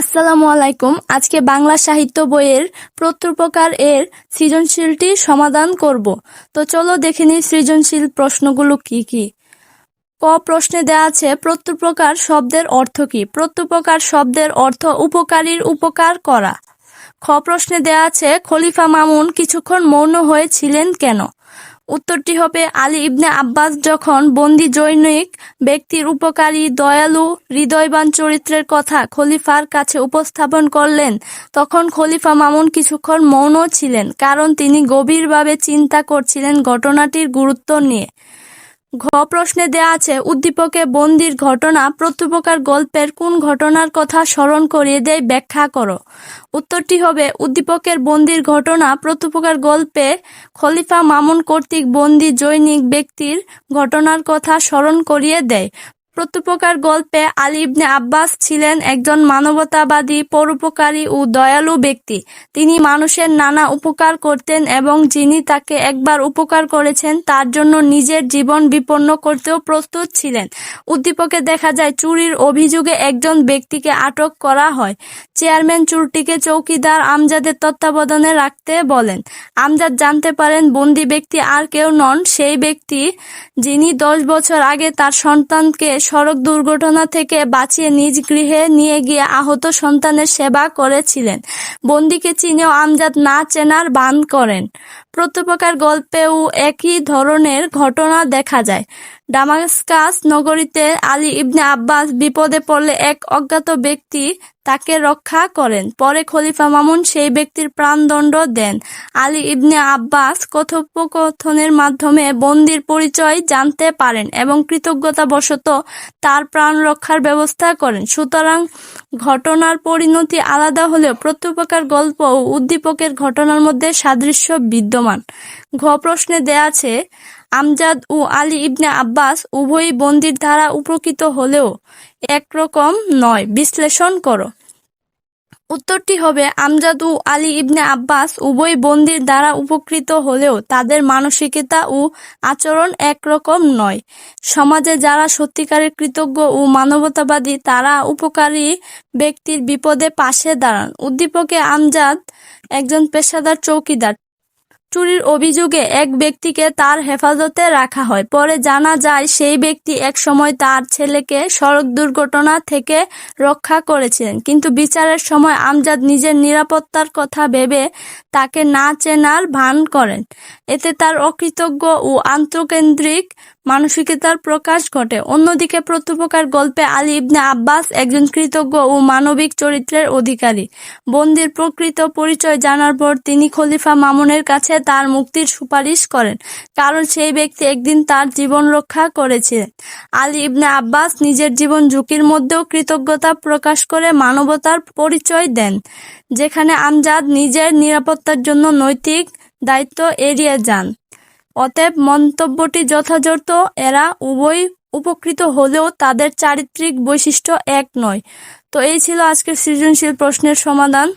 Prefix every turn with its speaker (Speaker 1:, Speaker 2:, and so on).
Speaker 1: আসসালামু আলাইকুম। আজকে বাংলা সাহিত্য বইয়ের প্রত্যুপকার এর সৃজনশীলটি সমাধান করব। তো চলো দেখে নিই সৃজনশীল প্রশ্নগুলো কি কি। ক প্রশ্নে দেওয়া আছে, প্রত্যুপকার শব্দের অর্থ কি? প্রত্যুপকার শব্দের অর্থ উপকারীর উপকার করা। খ প্রশ্নে দেওয়া আছে, খলিফা মামুন কিছুক্ষণ মৌন হয়েছিলেন কেন? উত্তরটি হবে আলী ইবনে আব্বাস যখন বন্দি জৈনিক ব্যক্তির উপকারী, দয়ালু, হৃদয়বান চরিত্রের কথা খলিফার কাছে উপস্থাপন করলেন, তখন খলিফা মামুন কিছুক্ষণ মৌন ছিলেন, কারণ তিনি গভীরভাবে চিন্তা করছিলেন ঘটনাটির গুরুত্ব নিয়ে। ঘ প্রশ্নে দেয়া আছে, উদ্দীপকে বন্দির ঘটনা, প্রত্যুপকার গল্পের কোন ঘটনার কথা স্মরণ করিয়ে দেয় ব্যাখ্যা করো। উত্তরটি হবে, উদ্দীপকের বন্দির ঘটনা, প্রত্যুপকার গল্পে খলিফা মামুন কর্তৃক বন্দি জৈনিক ব্যক্তির ঘটনার কথা স্মরণ করিয়ে দেয়। প্রত্যুপকার গল্পে আলী ইবনে আব্বাস ছিলেন একজন মানবতাবাদী, পরোপকারী ও দয়ালু ব্যক্তি। তিনি মানুষের নানা উপকার করতেন এবং যিনি তাকে একবার উপকার করেছেন, তার জন্য নিজের জীবন বিপন্ন করতেও প্রস্তুত ছিলেন। উদ্দীপকে দেখা যায়, চুরির অভিযোগে একজন ব্যক্তিকে আটক করা হয়। চেয়ারম্যান চুরটিকে চৌকিদার আমজাদের তত্ত্বাবধানে রাখতে বলেন। আমজাদ জানতে পারেন, বন্দি ব্যক্তি আর কেউ নন, সেই ব্যক্তি যিনি দশ বছর আগে তার সন্তানকে সড়ক দুর্ঘটনা থেকে বাঁচিয়ে নিজ গৃহে নিয়ে গিয়ে আহত সন্তানের সেবা করেছিলেন। বন্দিকে চিনেও আমজাদ না চেনার বান করেন। প্রত্যপকার গল্পেও একই ধরনের ঘটনা দেখা যায়। ডামাস্কাস নগরীতে আলী ইবনে আব্বাস বিপদে পড়লে এক অজ্ঞাত ব্যক্তি তাকে রক্ষা করেন। পরে খলিফা মামুন সেই ব্যক্তির প্রাণদণ্ড দেন। আলী ইবনে আব্বাস কথোপকথনের মাধ্যমে বন্দির পরিচয় জানতে পারেন এবং কৃতজ্ঞতাবশত তার প্রাণ রক্ষার ব্যবস্থা করেন। সুতরাং ঘটনার পরিণতি আলাদা হলেও প্রত্যুপকার গল্প ও উদ্দীপকের ঘটনার মধ্যে সাদৃশ্য বিদ্যমান। ঘ প্রশ্নে দেয়া আছে আমজাদ ও আলী ইবনে আব্বাস উভয়ই বন্দির দ্বারা উপকৃত হলেও একরকম নয়। বিশ্লেষণ করো। উত্তরটি হবে, আমজাদ ও আলী ইবনে আব্বাস উভয় বন্দির দ্বারা উপকৃত হলেও তাদের মানসিকতা ও আচরণ একরকম নয়। সমাজে যারা সত্যিকারের কৃতজ্ঞ ও মানবতাবাদী, তারা উপকারী ব্যক্তির বিপদে পাশে দাঁড়ান। উদ্দীপকে আমজাদ একজন পেশাদার চৌকিদার। চুরির অভিযোগে এক ব্যক্তিকে তার হেফাজতে রাখা হয়। পরে জানা যায়, সেই ব্যক্তি এক সময় তার ছেলেকে সড়ক দুর্ঘটনা থেকে রক্ষা করেছিলেন। কিন্তু বিচারের সময় আমজাদ নিজের নিরাপত্তার কথা ভেবে তাকে না চেনার ভান করেন। এতে তার অকৃতজ্ঞ ও আন্তকেন্দ্রিক মানসিকতার প্রকাশ ঘটে। অন্যদিকে প্রত্যুপকার গল্পে আলী ইবনে আব্বাস একজন কৃতজ্ঞ ও মানবিক চরিত্রের অধিকারী। বন্দির প্রকৃত পরিচয় জানার পর তিনি খলিফা মামুনের কাছে তার মুক্তির সুপারিশ করেন, কারণ সেই ব্যক্তি একদিন তার জীবন রক্ষা করেছিলেন। আলী ইবনে আব্বাস নিজের জীবন ঝুঁকির মধ্যেও কৃতজ্ঞতা প্রকাশ করে মানবতার পরিচয় দেন, যেখানে আমজাদ নিজের নিরাপত্তার জন্য নৈতিক দায়িত্ব এড়িয়ে যান। অতএব মন্তব্যটি যথাযথ, এরা উভয় উপকৃত হলেও তাদের চারিত্রিক বৈশিষ্ট্য এক নয়। তো এই ছিল আজকের সৃজনশীল প্রশ্নের সমাধান।